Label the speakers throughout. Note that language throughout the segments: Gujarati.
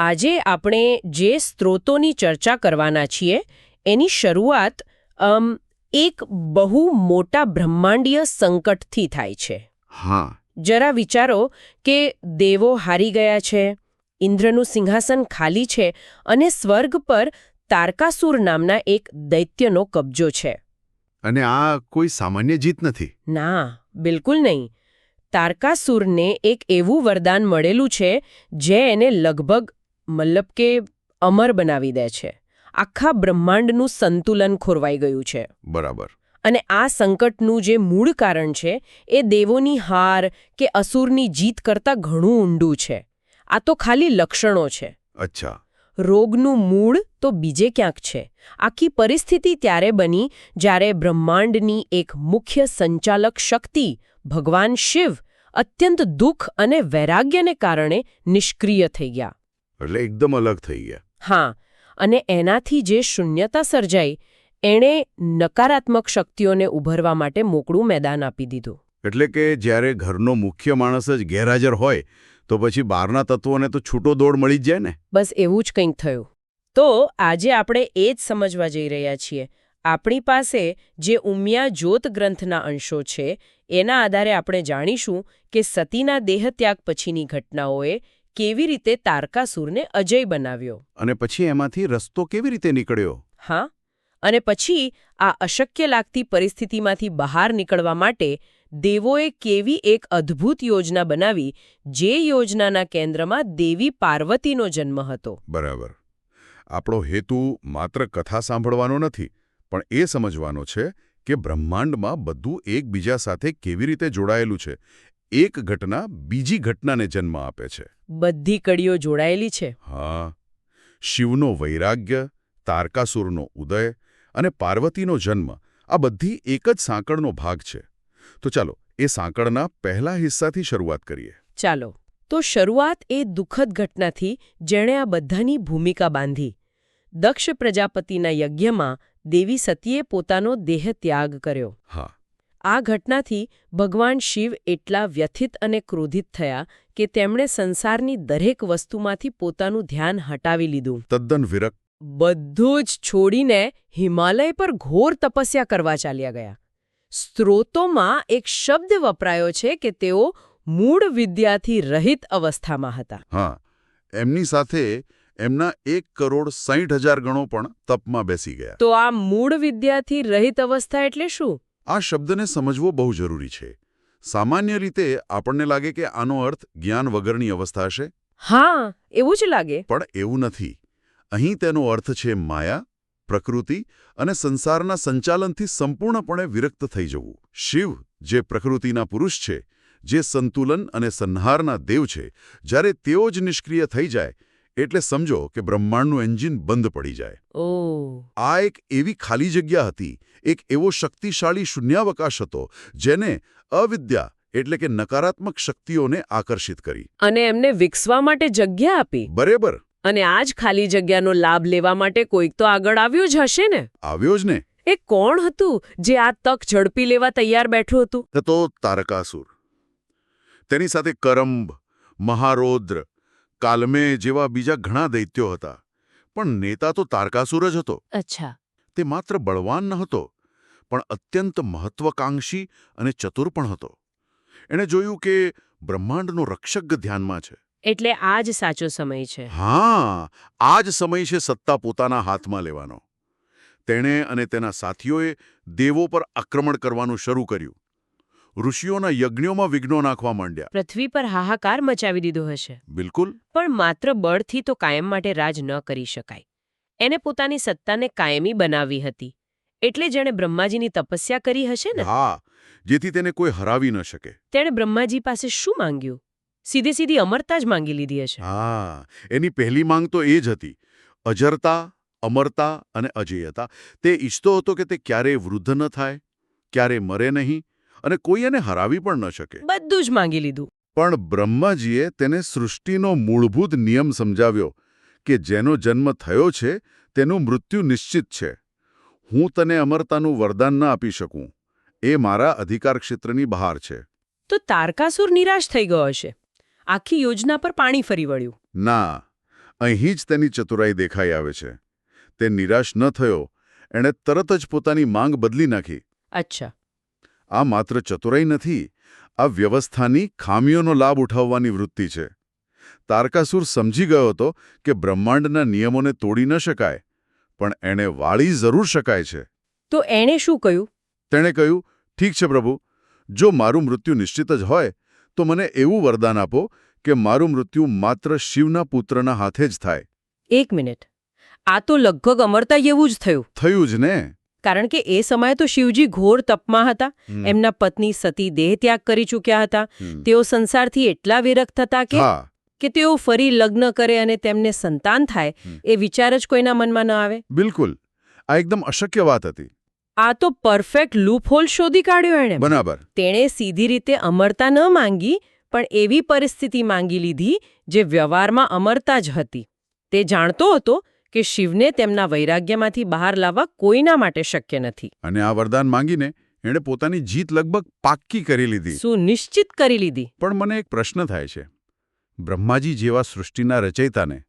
Speaker 1: આજે આપણે જે સ્ત્રોતોની ચર્ચા કરવાના છીએ એની શરૂઆત એક બહુ મોટા બ્રહ્માંડીય સંકટથી થાય છે.
Speaker 2: હા.
Speaker 1: જરા વિચારો કે દેવો હારી ગયા છે ઇન્દ્રનું સિંહાસન ખાલી છે અને સ્વર્ગ પર તારકાસુર નામના એક દૈત્યનો કબજો છે.
Speaker 2: અને આ કોઈ સામાન્ય જીત નથી?
Speaker 1: ના બિલકુલ નહીં. તારકાસુરને એક એવું વરદાન મળેલું છે જે એને લગભગ મતલબ કે અમર બનાવી દે છે. આખા બ્રહ્માંડનું સંતુલન ખોરવાઈ ગયું છે.
Speaker 2: બરાબર.
Speaker 1: અને આ સંકટનું જે મૂળ કારણ છે એ દેવોની હાર કે અસુરની જીત કરતાં ઘણું ઊંડું છે. આ તો ખાલી લક્ષણો છે.
Speaker 2: અચ્છા.
Speaker 1: રોગનું મૂળ તો બીજે ક્યાંક છે. આખી પરિસ્થિતિ ત્યારે બની જ્યારે બ્રહ્માંડની એક મુખ્ય સંચાલક શક્તિ ભગવાન શિવ અત્યંત દુઃખ અને વૈરાગ્યને કારણે નિષ્ક્રિય થઈ ગયા.
Speaker 2: એટલે એકદમ અલગ થઈ ગયા.
Speaker 1: હા અને એનાથી જે શૂન્યતા સર્જાઈ એણે નકારાત્મક શક્તિઓને ઉભરવા માટે મોકળું મેદાન આપી દીધું.
Speaker 2: એટલે કે જ્યારે ઘરનો મુખ્ય માણસ જ ગેરહાજર હોય તો પછી બહારના તત્વોને તો છૂટો દોડ મળી જ જાય ને?
Speaker 1: બસ એવું જ કંઈક થયું. તો આજે આપણે એ જ સમજવા જઈ રહ્યા છીએ. આપણી પાસે જે ઉમિયા જ્યોત ગ્રંથના અંશો છે એના આધારે આપણે જાણીશું કે સતીના દેહત્યાગ પછીની ઘટનાઓએ કેવી રીતે તારકાસુરને અજય બનાવ્યો?
Speaker 2: અને પછી એમાંથી રસ્તો કેવી રીતે નીકળ્યો?
Speaker 1: હા અને પછી આ અશક્ય લાગતી પરિસ્થિતિમાંથી બહાર નીકળવા માટે દેવોએ કેવી એક અદ્ભુત યોજના બનાવી જે યોજનાના કેન્દ્રમાં દેવી પાર્વતીનો જન્મ હતો.
Speaker 2: બરાબર. આપણો હેતુ માત્ર કથા સાંભળવાનો નથી પણ એ સમજવાનો છે કે બ્રહ્માંડમાં બધું એકબીજા સાથે કેવી રીતે જોડાયેલું છે. એક ઘટના બીજી ઘટનાને જન્મ આપે છે.
Speaker 1: બધી કડીઓ જોડાયેલી છે.
Speaker 2: હા. શિવનો વૈરાગ્ય તારકાસુરનો ઉદય અને પાર્વતીનો જન્મ આ બધી એક જ સાંકળનો ભાગ છે. તો ચાલો એ સાંકળના પહેલા હિસ્સાથી શરૂઆત કરીએ.
Speaker 1: ચાલો તો શરૂઆત એ દુઃખદ ઘટનાથી જેણે આ બધાની ભૂમિકા બાંધી. દક્ષ પ્રજાપતિના યજ્ઞમાં દેવી સતીએ પોતાનો દેહ ત્યાગ કર્યો.
Speaker 2: હા.
Speaker 1: આ ઘટનાથી ભગવાન શિવ એટલા વ્યથિત અને ક્રોધિત થયા કે તેમણે સંસારની દરેક વસ્તુમાંથી પોતાનું ધ્યાન હટાવી લીધું.
Speaker 2: તદ્દન વિરક
Speaker 1: બધું જ છોડીને હિમાલય પર ઘોર તપસ્યા કરવા ચાલ્યા ગયા. સ્ત્રોતોમાં એક શબ્દ વપરાયો છે કે તેઓ મૂળ વિદ્યાથી રહિત અવસ્થામાં હતા.
Speaker 2: હા એમની સાથે એમના એક કરોડ સાઠ હજાર ગણો પણ તપમાં બેસી ગયા.
Speaker 1: તો આ મૂળ વિદ્યાથી રહિત અવસ્થા એટલે શું?
Speaker 2: આ શબ્દને સમજવો બહુ જરૂરી છે. સામાન્ય રીતે આપણને લાગે કે આનો અર્થ જ્ઞાન વગરની અવસ્થા હશે?
Speaker 1: હા એવું જ લાગે.
Speaker 2: પણ એવું નથી. અહીં તેનો અર્થ છે માયા પ્રકૃતિ અને સંસારના સંચાલનથી સંપૂર્ણપણે વિરક્ત થઈ જવું. શિવ જે પ્રકૃતિના પુરુષ છે જે સંતુલન અને સંહારના દેવ છે જ્યારે તેઓ જ નિષ્ક્રિય થઈ જાય એટલે સમજો કે બ્રહ્માંડનું એન્જિન બંધ પડી જાય. આ એક એવી ખાલી જગ્યા હતી એક એવો શક્તિશાળી શૂન્યાવકાશ હતો જેને અવિદ્યા એટલે કે નકારાત્મક શક્તિઓને આકર્ષિત કરી.
Speaker 1: અને એમને વિકસવા માટે જગ્યા આપી.
Speaker 2: બરાબર.
Speaker 1: અને આ જ ખાલી જગ્યાનો લાભ લેવા માટે કોઈક તો આગળ આવ્યો જ હશે ને?
Speaker 2: આવ્યો જ ને.
Speaker 1: એ કોણ હતું જે આ તક ઝડપી લેવા તૈયાર બેઠું હતું?
Speaker 2: તો તારકાસુર. તેની સાથે કરંબ મહારૌદ્ર કાલમે જેવા બીજા ઘણા દૈત્યો હતા પણ નેતા તો તારકાસુર જ હતો.
Speaker 1: અચ્છા.
Speaker 2: તે માત્ર બળવાન ન હતો પણ અત્યંત મહત્વકાંક્ષી અને ચતુર પણ હતો. એણે જોયું કે બ્રહ્માંડનો રક્ષક ધ્યાનમાં છે.
Speaker 1: એટલે આ જ સાચો સમય છે.
Speaker 2: હા આ જ સમય છે સત્તા પોતાના હાથમાં લેવાનો. તેણે અને તેના સાથીઓએ દેવો પર આક્રમણ કરવાનું શરૂ કર્યું. ઋષિઓના યજ્ઞોમાં વિઘ્નો નાખવા માંડ્યા.
Speaker 1: પૃથ્વી પર હાહાકાર મચાવી દીધો હશે.
Speaker 2: બિલકુલ.
Speaker 1: પણ માત્ર બળથી તો કાયમ માટે રાજ ન કરી શકાય. એને પોતાની સત્તાને કાયમી બનાવી હતી. એટલે જેણે બ્રહ્માજીની તપસ્યા કરી હશે ને?
Speaker 2: હા જેથી તેને કોઈ હરાવી ન શકે.
Speaker 1: તેણે બ્રહ્માજી પાસે શું માંગ્યું? સીધી સીધી અમરતા જ માંગી લીધી હશે.
Speaker 2: હા એની પહેલી માંગ તો એ જ હતી. અજરતા અમરતા અને અજેયતા. તે ઈચ્છતો હતો કે તે ક્યારેય વૃદ્ધ ન થાય ક્યારે મરે નહીં અને કોઈ એને હરાવી પણ ન શકે.
Speaker 1: બધું જ માંગી લીધું.
Speaker 2: પણ બ્રહ્માજીએ તેને સૃષ્ટિનો મૂળભૂત નિયમ સમજાવ્યો કે જેનો જન્મ થયો છે તેનું મૃત્યુ નિશ્ચિત છે. હું તને અમરતાનું વરદાન ન આપી શકું. એ મારા અધિકાર ક્ષેત્રની બહાર છે.
Speaker 1: તો તારકાસુર નિરાશ થઈ ગયો હશે. આખી યોજના પર પાણી ફરી વળ્યું.
Speaker 2: ના અહીં જ તેની ચતુરાઈ દેખાઈ આવે છે. તે નિરાશ ન થયો. એણે તરત જ પોતાની માંગ બદલી નાખી.
Speaker 1: અચ્છા.
Speaker 2: આ માત્ર ચતુરાઈ નથી આ વ્યવસ્થાની ખામીઓનો લાભ ઉઠાવવાની વૃત્તિ છે. તારકાસુર સમજી ગયો હતો કે બ્રહ્માંડના નિયમોને તોડી ન શકાય પણ એણે વાળી જરૂર શકાય છે.
Speaker 1: તો એણે શું કહ્યું?
Speaker 2: તેણે કહ્યું ઠીક છે પ્રભુ જો મારું મૃત્યુ નિશ્ચિત જ હોય તો મને એવું વરદાન આપો કે મારું મૃત્યુ માત્ર શિવના પુત્રના હાથે જ થાય.
Speaker 1: એક મિનિટ. આ તો લગભગ અમરતા જેવું જ થયું.
Speaker 2: થયું જ ને?
Speaker 1: કારણ કે એ સમયે તો શિવજી ઘોર તપમાં હતા. એમના પત્ની સતી દેહ ત્યાગ કરી ચૂક્યા હતા. તેઓ સંસારથી એટલા વિરક્ત હતા કે કે તેઓ ફરી લગ્ન કરે અને તેમને સંતાન થાય એ વિચાર જ કોઈના મનમાં ન આવે.
Speaker 2: બિલકુલ. આ એકદમ અશક્ય વાત હતી.
Speaker 1: આ તો પરફેક્ટ લૂપહોલ શોધી કાઢ્યો એણે.
Speaker 2: બરાબર.
Speaker 1: તેણે સીધી રીતે અમરતા ન માંગી પણ એવી પરિસ્થિતિ માંગી લીધી જે વ્યવહારમાં અમરતા જ હતી. તે જાણતો હતો કે શિવને તેમના વૈરાગ્યમાંથી બહાર લાવવા કોઈના માટે શક્ય નથી.
Speaker 2: અને આ વરદાન માંગીને એણે પોતાની જીત લગભગ પાક્કી કરી લીધી.
Speaker 1: સુનિશ્ચિત કરી લીધી.
Speaker 2: પણ મને એક પ્રશ્ન થાય છે. બ્રહ્માજી જેવા સૃષ્ટિના રચયિતાને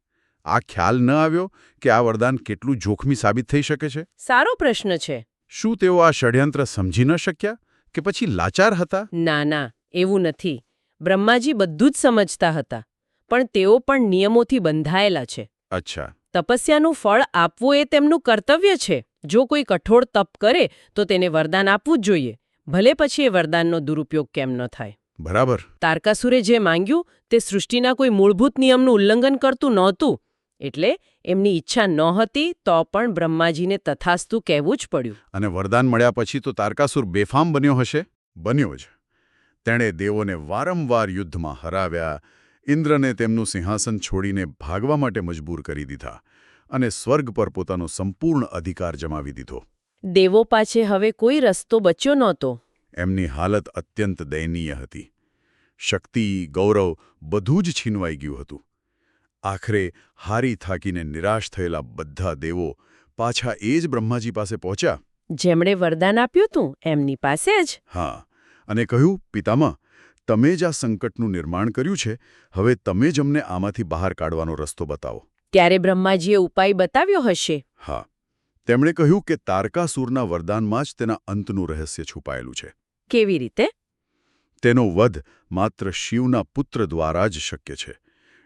Speaker 2: આ ખ્યાલ ન આવ્યો કે આ વરદાન કેટલું જોખમી સાબિત થઈ શકે છે?
Speaker 1: સારો પ્રશ્ન છે.
Speaker 2: શું તેઓ આ ષડયંત્ર સમજી ન શક્યા કે પછી લાચાર હતા?
Speaker 1: ના ના એવું નથી. બ્રહ્માજી બધું જ સમજતા હતા પણ તેઓ પણ નિયમોથી બંધાયેલા છે.
Speaker 2: અચ્છા.
Speaker 1: તપસ્યાનું ફળ આપવું એ તેમનું કર્તવ્ય છે. જો કોઈ કઠોળ તપ કરે તો તેને વરદાન આપવું જ જોઈએ. ભલે પછી એ વરદાનનો દુરુપયોગ કેમ ન થાય.
Speaker 2: બરાબર.
Speaker 1: તારકાસુરે જે માંગ્યું તે સૃષ્ટિના કોઈ મૂળભૂત નિયમનું ઉલ્લંઘન કરતું નહોતું. એટલે એમની ઈચ્છા નહોતી તો પણ બ્રહ્માજીને તથાસ્તુ કહેવું જ પડ્યું.
Speaker 2: અને વરદાન મળ્યા પછી તો તારકાસુર બેફામ બન્યો હશે? બન્યો જ. તેણે દેવોને વારંવાર યુદ્ધમાં હરાવ્યા ઇન્દ્રને તેમનું સિંહાસન છોડીને ભાગવા માટે મજબૂર કરી દીધા અને સ્વર્ગ પર પોતાનો સંપૂર્ણ અધિકાર જમાવી દીધો.
Speaker 1: દેવો પાછે હવે કોઈ રસ્તો બચ્યો નહોતો.
Speaker 2: એમની હાલત અત્યંત દયનીય હતી. શક્તિ ગૌરવ બધું જ છીનવાઈ ગયું હતું. આખરે હારી થાકીને નિરાશ થયેલા બધા દેવો પાછા એ જ બ્રહ્માજી પાસે પહોંચ્યા.
Speaker 1: જેમણે વરદાન આપ્યું હતું એમની પાસે જ.
Speaker 2: હા અને કહ્યું પિતામહ તમે જ આ સંકટનું નિર્માણ કર્યું છે હવે તમે જ અમને આમાંથી બહાર કાઢવાનો રસ્તો બતાવો.
Speaker 1: ત્યારે બ્રહ્માજીએ ઉપાય બતાવ્યો હશે.
Speaker 2: હા. તેમણે કહ્યું કે તારકાસુરના વરદાનમાં જ તેના અંતનું રહસ્ય છુપાયેલું છે.
Speaker 1: કેવી રીતે?
Speaker 2: તેનો વધ માત્ર શિવના પુત્ર દ્વારા જ શક્ય છે.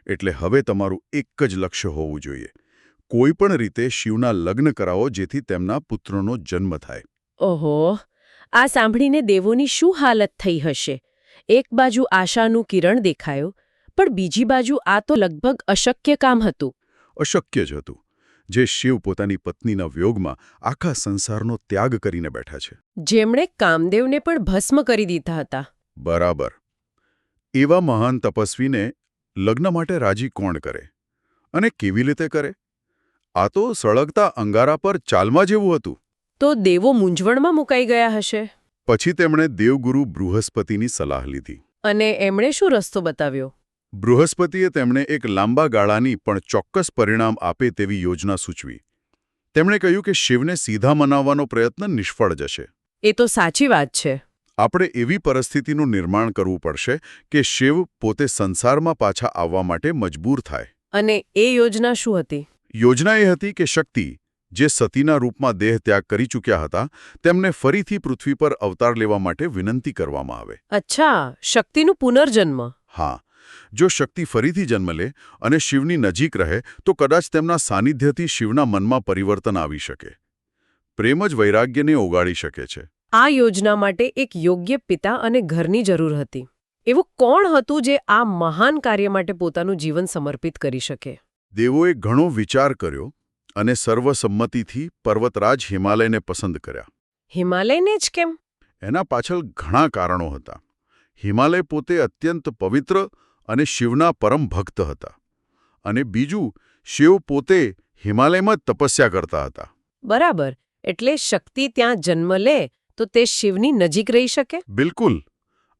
Speaker 2: એટલે હવે તમારું એક જ લક્ષ્ય હોવું જોઈએ. કોઈ પણ રીતે શિવના લગ્ન કરાવો જેથી તેમના પુત્રનો જન્મ થાય.
Speaker 1: ઓહો. આ સાંભળીને દેવોની શું હાલત થઈ હશે? એક બાજુ આશાનું કિરણ દેખાયો પણ બીજી બાજુ આ તો લગભગ અશક્ય કામ હતું.
Speaker 2: અશક્ય જ હતું. જે શિવ પોતાની પત્નીના વ્યોગમાં આખા સંસારનો ત્યાગ કરીને બેઠા છે.
Speaker 1: જેમણે કામદેવને પણ ભસ્મ કરી દીધા હતા.
Speaker 2: બરાબર. એવા મહાન તપસ્વીને લગ્ન માટે રાજી કોણ કરે? અને કેવી રીતે કરે? આ તો સળગતા અંગારા પર ચાલમાં જેવું હતું.
Speaker 1: તો દેવો મૂંઝવણમાં મુકાઈ ગયા હશે.
Speaker 2: પછી તેમણે દેવગુરુ બૃહસ્પતિની સલાહ લીધી.
Speaker 1: અને એમણે શું રસ્તો બતાવ્યો?
Speaker 2: બૃહસ્પતિએ તેમણે એક લાંબા ગાળાની પણ ચોક્કસ પરિણામ આપે તેવી યોજના સૂચવી. તેમણે કહ્યું કે શિવને સીધા મનાવવાનો પ્રયત્ન નિષ્ફળ જશે.
Speaker 1: એ તો સાચી વાત છે.
Speaker 2: આપણે એવી પરિસ્થિતિનું નિર્માણ કરવું પડશે કે શિવ પોતે સંસારમાં પાછા આવવા માટે મજબૂર થાય.
Speaker 1: અને એ યોજના શું હતી?
Speaker 2: યોજના એ હતી કે શક્તિ જે સતીના રૂપમાં દેહ ત્યાગ કરી ચૂક્યા હતા તેમને ફરીથી પૃથ્વી પર અવતાર લેવા માટે વિનંતી કરવામાં આવે.
Speaker 1: અચ્છા શક્તિનું પુનર્જન્મ.
Speaker 2: હા. જો શક્તિ ફરીથી જન્મ લે અને શિવની નજીક રહે તો કદાચ તેમના સાનિધ્યથી શિવના મનમાં પરિવર્તન આવી શકે. પ્રેમ જ વૈરાગ્યને ઓગાળી શકે છે.
Speaker 1: આ યોજના માટે એક યોગ્ય પિતા અને ઘરની જરૂર હતી. એવું કોણ હતું જે આ મહાન કાર્ય માટે પોતાનું જીવન સમર્પિત કરી શકે?
Speaker 2: દેવોએ ઘણો વિચાર કર્યો અને સર્વસંમતિથી પર્વતરાજ હિમાલયને પસંદ કર્યા.
Speaker 1: હિમાલયને જ કેમ?
Speaker 2: એના પાછળ ઘણા કારણો હતા. હિમાલય પોતે અત્યંત પવિત્ર અને શિવના પરમ ભક્ત હતા. અને બીજું શિવ પોતે હિમાલયમાં જ તપસ્યા કરતા હતા.
Speaker 1: બરાબર એટલે શક્તિ ત્યાં જન્મ લે તો તે શિવની નજીક રહી શકે?
Speaker 2: બિલકુલ.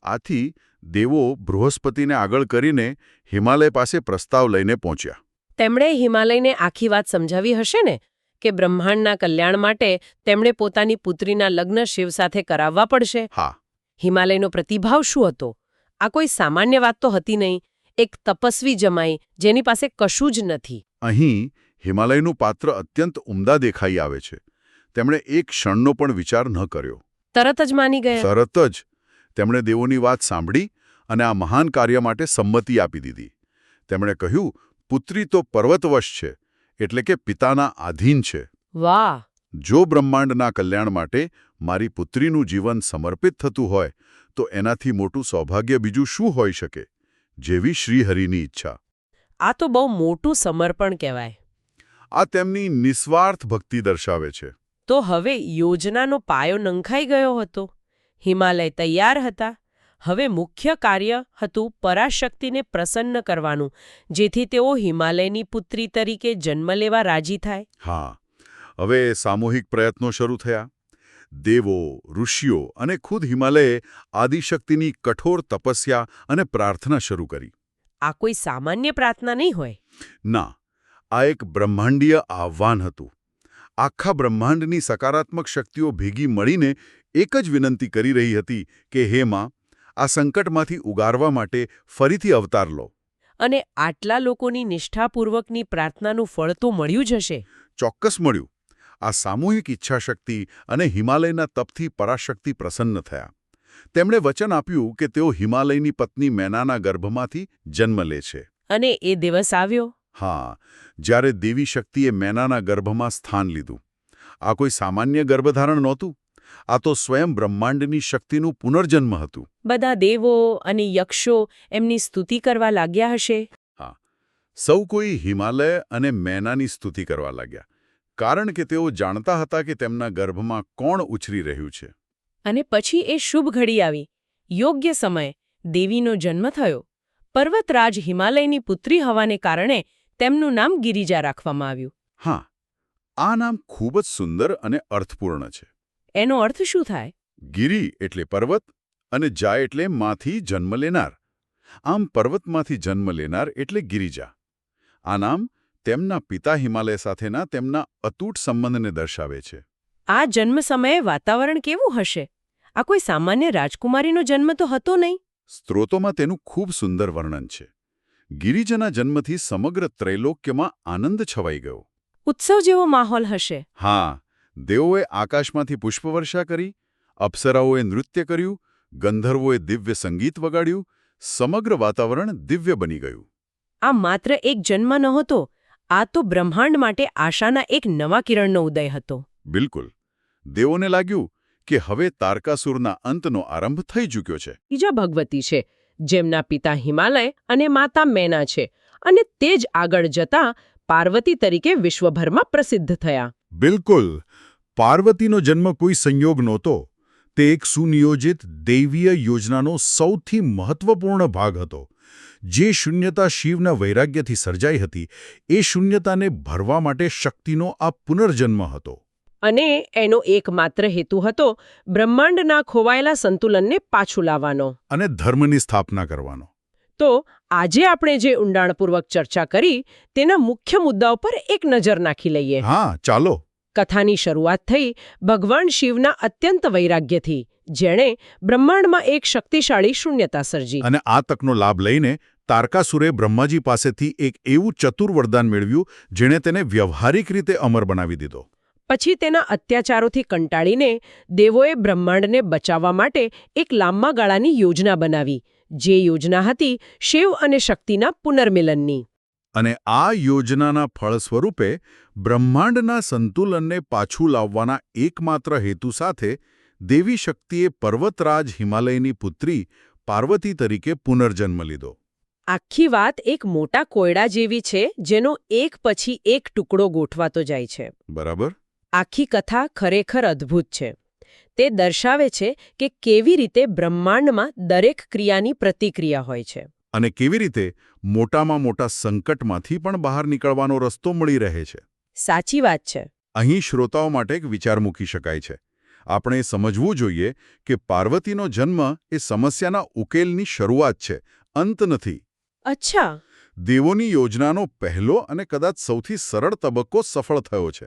Speaker 2: આથી દેવો બૃહસ્પતિને આગળ કરીને હિમાલય પાસે પ્રસ્તાવ લઈને પહોંચ્યા.
Speaker 1: તેમણે હિમાલયને આખી વાત સમજાવી હશે ને? કે બ્રહ્માંડના કલ્યાણ માટે તેમણે પોતાની પુત્રીના લગ્ન શિવ સાથે કરાવવા પડશે?
Speaker 2: હા.
Speaker 1: હિમાલયનો પ્રતિભાવ શું હતો? આ કોઈ સામાન્ય વાત તો હતી નહીં. એક તપસ્વી જમાઈ જેની પાસે કશું જ નથી.
Speaker 2: અહીં હિમાલયનું પાત્ર અત્યંત ઉમદા દેખાઈ આવે છે. તેમણે એક ક્ષણનો પણ વિચાર ન કર્યો.
Speaker 1: તરત જ માની ગયા.
Speaker 2: તરત જ તેમણે દેવોની વાત સાંભળી અને આ મહાન કાર્ય માટે સંમતિ આપી દીધી. તેમણે કહ્યું પુત્રી તો પર્વતવશ છે એટલે કે પિતાના આધીન છે.
Speaker 1: વાહ!
Speaker 2: જો બ્રહ્માંડના કલ્યાણ માટે મારી પુત્રીનું જીવન સમર્પિત થતું હોય તો એનાથી મોટું સૌભાગ્ય બીજું શું હોઈ શકે? જેવી શ્રીહરિની ઈચ્છા.
Speaker 1: આ તો બહુ મોટું સમર્પણ કહેવાય.
Speaker 2: આ તેમની નિસ્વાર્થ ભક્તિ દર્શાવે છે.
Speaker 1: તો હવે યોજનાનો પાયો નંખાઈ ગયો હતો. હિમાલય તૈયાર હતા. હવે મુખ્ય કાર્ય હતું પરાશક્તિને પ્રસન્ન કરવાનું જેથી તેઓ હિમાલયની પુત્રી તરીકે જન્મ લેવા રાજી થાય.
Speaker 2: હા હવે સામૂહિક પ્રયત્નો શરૂ થયા. દેવો ઋષિઓ અને ખુદ હિમાલયે આદિશક્તિની કઠોર તપસ્યા અને પ્રાર્થના શરૂ કરી.
Speaker 1: આ કોઈ સામાન્ય પ્રાર્થના નહીં હોય?
Speaker 2: ના આ એક બ્રહ્માંડીય આહ્વાન હતું. આખા બ્રહ્માંડની સકારાત્મક શક્તિઓ ભેગી મળીને એક જ વિનંતી કરી રહી હતી કે હે માં આ સંકટમાંથી ઉગારવા માટે ફરીથી અવતાર લો.
Speaker 1: અને આટલા લોકોની નિષ્ઠાપૂર્વકની પ્રાર્થનાનું ફળ તો મળ્યું જ હશે.
Speaker 2: ચોક્કસ મળ્યું. આ સામૂહિક ઈચ્છાશક્તિ અને હિમાલયના તપથી પરાશક્તિ પ્રસન્ન થયા. તેમણે વચન આપ્યું કે તેઓ હિમાલયની પત્ની મેનાના ગર્ભમાંથી જન્મ લે છે.
Speaker 1: અને એ દિવસ આવ્યો?
Speaker 2: હા જ્યારે દેવી શક્તિએ મેનાના ગર્ભમાં સ્થાન લીધું. આ કોઈ સામાન્ય ગર્ભધારણ નહોતું? આ તો સ્વયં બ્રહ્માંડની શક્તિનું પુનર્જન્મ હતું.
Speaker 1: બધા દેવો અને યક્ષો એમની સ્તુતિ કરવા લાગ્યા હશે? હા.
Speaker 2: સૌ કોઈ હિમાલય અને મેનાની સ્તુતિ કરવા લાગ્યા. કારણ કે તેઓ જાણતા હતા કે તેમના ગર્ભમાં કોણ ઉછરી રહ્યું છે.
Speaker 1: અને પછી એ શુભ ઘડી આવી. યોગ્ય સમયે દેવીનો જન્મ થયો. પર્વતરાજ હિમાલયની પુત્રી હોવાને કારણે તેમનું નામ ગિરિજા રાખવામાં આવ્યું.
Speaker 2: હા. આ નામ ખૂબ જ સુંદર અને અર્થપૂર્ણ છે.
Speaker 1: એનો અર્થ શું થાય?
Speaker 2: ગિરી એટલે પર્વત અને જા એટલે માંથી જન્મ લેનાર. આમ પર્વતમાંથી જન્મ લેનાર એટલે ગિરિજા. આ નામ તેમના પિતા હિમાલય સાથેના તેમના અતૂટ સંબંધને દર્શાવે છે.
Speaker 1: આ જન્મ સમયે વાતાવરણ કેવું હશે? આ કોઈ સામાન્ય રાજકુમારીનો જન્મ તો હતો નહીં.
Speaker 2: સ્ત્રોતોમાં તેનું ખૂબ સુંદર વર્ણન છે. ગિરિજાના જન્મથી સમગ્ર ત્રૈલોક્યમાં આનંદ છવાઈ ગયો.
Speaker 1: ઉત્સવ જેવો માહોલ હશે.
Speaker 2: હા દેવોએ આકાશમાંથી પુષ્પવર્ષા કરી અપ્સરાઓએ નૃત્ય કર્યું ગંધર્વોએ દિવ્ય સંગીત વગાડ્યું સમગ્ર વાતાવરણ દિવ્ય બની ગયું.
Speaker 1: આ માત્ર એક જન્મ નહોતો આ તો બ્રહ્માંડ માટે આશાના એક નવા કિરણનો ઉદય હતો.
Speaker 2: બિલકુલ. દેવોને લાગ્યું કે હવે તારકાસુરના અંતનો આરંભ થઈ ચૂક્યો છે.
Speaker 1: બીજા ભગવતી છે જેમના પિતા હિમાલય અને માતા મેના છે અને તે જ આગળ જતા પાર્વતી તરીકે વિશ્વભરમાં પ્રસિદ્ધ થયા.
Speaker 2: બિલકુલ. પાર્વતીનો જન્મ કોઈ સંયોગ નહોતો. તે એક સુનિયોજિત દૈવીય યોજનાનો સૌથી મહત્વપૂર્ણ ભાગ હતો. જે શૂન્યતા શિવના વૈરાગ્યથી સર્જાઈ હતી એ શૂન્યતાને ભરવા માટે શક્તિનો આ પુનર્જન્મ હતો.
Speaker 1: અને એનો એકમાત્ર હેતુ હતો બ્રહ્માંડના ખોવાયેલા સંતુલનને પાછું લાવવાનો.
Speaker 2: અને ધર્મની સ્થાપના કરવાનો.
Speaker 1: તો આજે આપણે જે ઊંડાણપૂર્વક ચર્ચા કરી તેના મુખ્ય મુદ્દાઓ પર એક નજર નાખી લઈએ.
Speaker 2: હા ચાલો.
Speaker 1: કથાની શરૂઆત થઈ ભગવાન શિવના અત્યંત વૈરાગ્યથી જેણે બ્રહ્માંડમાં એક શક્તિશાળી શૂન્યતા સર્જી.
Speaker 2: અને આ તકનો લાભ લઈને તારકાસુરે બ્રહ્માજી પાસેથી એક એવું ચતુર વરદાન મેળવ્યું જેણે તેને વ્યવહારિક રીતે અમર બનાવી દીધો.
Speaker 1: પછી તેના અત્યાચારોથી કંટાળીને દેવોએ બ્રહ્માંડને બચાવવા માટે એક લાંબા ગાળાની યોજના બનાવી જે યોજના હતી શિવ અને શક્તિના પુનર્મિલનની.
Speaker 2: અને આ યોજનાના ફળ સ્વરૂપે બ્રહ્માંડના સંતુલનને પાછું લાવવાના એકમાત્ર હેતુ સાથે દેવી શક્તિએ પર્વતરાજ હિમાલયની પુત્રી પાર્વતી તરીકે પુનર્જન્મ લીધો.
Speaker 1: આખી વાત એક મોટા કોયડા જેવી છે જેનો એક પછી એક ટુકડો ગોઠવાતો જાય છે.
Speaker 2: બરાબર.
Speaker 1: આખી કથા ખરેખર અદ્ભુત છે. તે દર્શાવે છે કે કેવી રીતે બ્રહ્માંડમાં દરેક ક્રિયાની પ્રતિક્રિયા હોય છે.
Speaker 2: અને કેવી રીતે મોટામાં મોટા સંકટમાંથી પણ બહાર નીકળવાનો રસ્તો મળી રહે છે.
Speaker 1: સાચી વાત છે.
Speaker 2: અહીં શ્રોતાઓ માટે એક વિચાર મૂકી શકાય છે. આપણે સમજવું જોઈએ કે પાર્વતીનો જન્મ એ સમસ્યાના ઉકેલની શરૂઆત છે અંત નથી.
Speaker 1: અચ્છા.
Speaker 2: દેવોની યોજનાનો પહેલો અને કદાચ સૌથી સરળ તબક્કો સફળ થયો છે.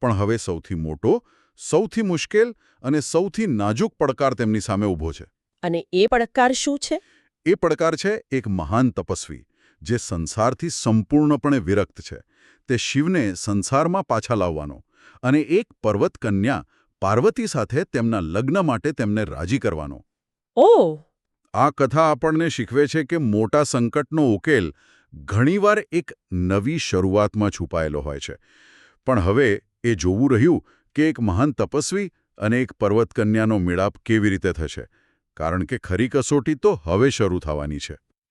Speaker 2: પણ હવે સૌથી મોટો સૌથી મુશ્કેલ અને સૌથી નાજુક પડકાર તેમની સામે ઊભો છે.
Speaker 1: અને એ પડકાર શું છે?
Speaker 2: એ પડકાર છે એક મહાન તપસ્વી જે સંસારથી સંપૂર્ણપણે વિરક્ત છે. તે શિવને સંસારમાં પાછા લાવવાનો અને એક પર્વત કન્યા પાર્વતી સાથે તેમના લગ્ન માટે તેમને રાજી કરવાનો.
Speaker 1: ઓ!
Speaker 2: આ કથા આપણને શીખવે છે કે મોટા સંકટનો ઉકેલ ઘણીવાર એક નવી શરૂઆતમાં છુપાયેલો હોય છે. પણ હવે એ જોવું રહ્યું કે એક મહાન તપસ્વી અને એક પર્વત કન્યાનો મેળાપ કેવી રીતે થશે. કારણ કે ખરી કસોટી તો હવે શરૂ થવાની છે.